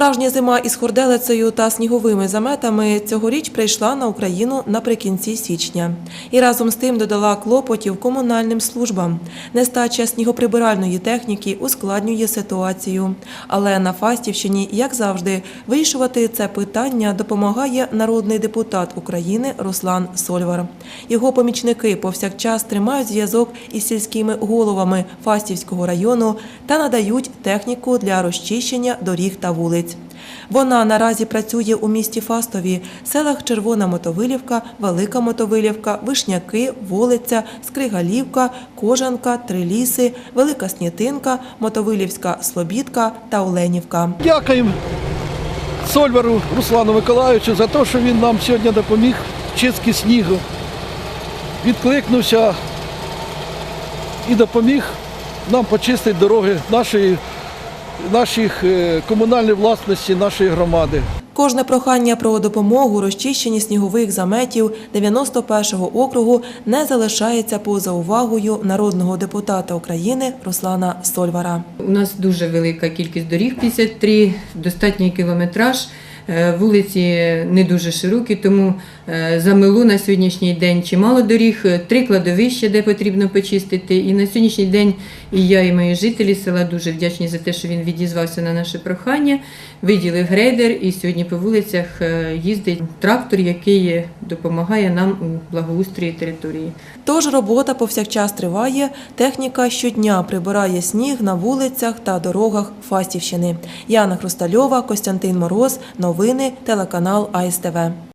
Справжня зима із хорделицею та сніговими заметами цьогоріч прийшла на Україну наприкінці січня. І разом з тим додала клопотів комунальним службам. Нестача снігоприбиральної техніки ускладнює ситуацію. Але на Фастівщині, як завжди, вирішувати це питання допомагає народний депутат України Руслан Сольвар. Його помічники повсякчас тримають зв'язок із сільськими головами Фастівського району та надають техніку для розчищення доріг та вулиць. Вона наразі працює у місті Фастові, селах Червона Мотовилівка, Велика Мотовилівка, Вишняки, Волиця, Скригалівка, Кожанка, Триліси, Велика Снітинка, Мотовилівська Слобідка та Оленівка. Дякуємо Сольвару Руслану Миколаївичу за те, що він нам сьогодні допоміг в чистці снігу. Відкликнувся і допоміг нам почистити дороги нашої, наших е, комунальної власності, нашої громади. Кожне прохання про допомогу розчищенні снігових заметів 91-го округу не залишається поза увагою народного депутата України Руслана Сольвара. У нас дуже велика кількість доріг 53, достатній кілометраж. Е, Вулиці не дуже широкі, тому е, замилу на сьогоднішній день чимало доріг, е, три кладовища, де потрібно почистити. І на сьогоднішній день і я, і мої жителі села дуже вдячні за те, що він відізвався на наше прохання, виділив грейдер, і сьогодні по вулицях їздить трактор, який допомагає нам у благоустрої території. Тож робота повсякчас триває. Техніка щодня прибирає сніг на вулицях та дорогах Фастівщини. Яна Хрустальова, Костянтин Мороз. Новини телеканал АСТВ.